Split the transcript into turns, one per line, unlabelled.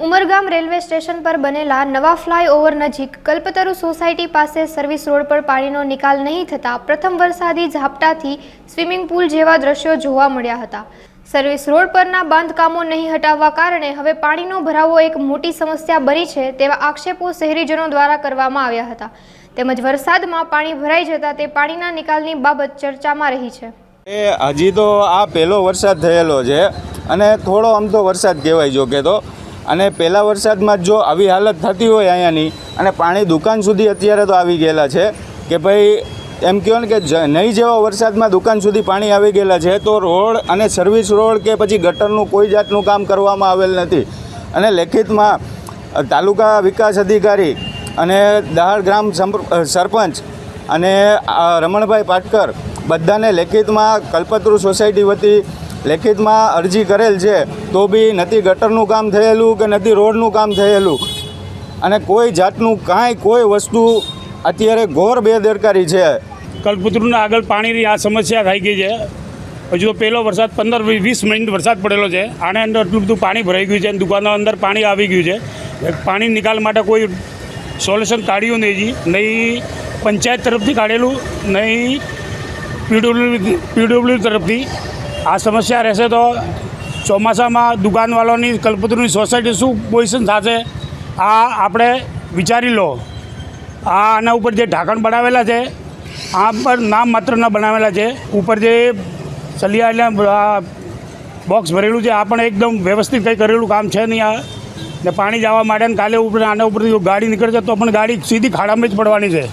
Umargam railway station પર બનેલા નવા ફ્લાયઓવર નજીક કલ્પતરુ સોસાયટી પાસે સર્વિસ રોડ પર પાણીનો નિકાલ નહીં થતાં પ્રથમ વરસાદી ઝાપટાથી સ્વિમિંગ પુલ જેવા દ્રશ્યો જોવા મળ્યા હતા. સર્વિસ રોડ પરના બાંધકામો નહીં હટાવવા કારણે હવે પાણીનો ભરાવો એક મોટી સમસ્યા બની છે તેવા આક્ષેપો શહેરીજનો દ્વારા કરવામાં આવ્યા હતા. તેમજ વરસાદમાં પાણી ભરાઈ જતાં તે પાણીના નિકાલની બાબત ચર્ચામાં રહી છે.
એ હજી તો આ પહેલો વરસાદ થયેલો છે અને થોડો આમ તો વરસાદ કહેવાય જો કે તો. અને પહેલાં વરસાદમાં જ આવી હાલત થતી હોય અહીંયાની, અને પાણી દુકાન સુધી અત્યારે તો આવી ગયેલા છે, કે ભાઈ એમ કહો ને કે નહીં જેવા વરસાદમાં દુકાન સુધી પાણી આવી ગયેલા છે, તો રોડ અને સર્વિસ રોડ કે પછી ગટરનું કોઈ જાતનું કામ કરવામાં આવેલ નથી. અને લેખિતમાં તાલુકા વિકાસ અધિકારી અને દહાડ ગ્રામ સરપંચ અને રમણભાઈ પાટકર બધાને લેખિતમાં કલ્પતરુ સોસાયટી વતી લેખિતમાં અરજી કરેલ છે, તો બી નથી ગટરનું કામ થયેલું કે નથી રોડનું કામ થયેલું. અને કોઈ જાતનું કાંઈ કોઈ વસ્તુ અત્યારે ઘોર બેદરકારી છે.
કલ્પતરુના આગળ પાણીની આ સમસ્યા થઈ ગઈ છે. હજુ પહેલો વરસાદ પંદર વીસ મિનિટ વરસાદ પડેલો છે. આને અંદર એટલું બધું પાણી ભરાઈ ગયું છે અને દુકાનો અંદર પાણી આવી ગયું છે. પાણી નિકાલ માટે કોઈ સોલ્યુશન કાઢ્યું નહીં નહીં પંચાયત તરફથી કાઢેલું, નહીં પીડબ્લ્યુ પીડબ્લ્યુ તરફથી. આ સમસ્યા રહેશે તો ચોમાસામાં દુકાનવાળાની કલ્પતરુની સોસાયટી શું પોઝિશન થશે? આ આપણે વિચારી લો. આ આના ઉપર જે ઢાંકણ બનાવેલા છે, આ પર નામ માત્રના બનાવેલા છે, ઉપર જે સલિયા બોક્સ ભરેલું છે, આ પણ એકદમ વ્યવસ્થિત કંઈ કરેલું કામ છે નહીં આ. ને પાણી જવા માટે કાલે ઉપર આના ઉપરથી ગાડી નીકળશે તો પણ ગાડી સીધી ખાડામાં જ પડવાની છે.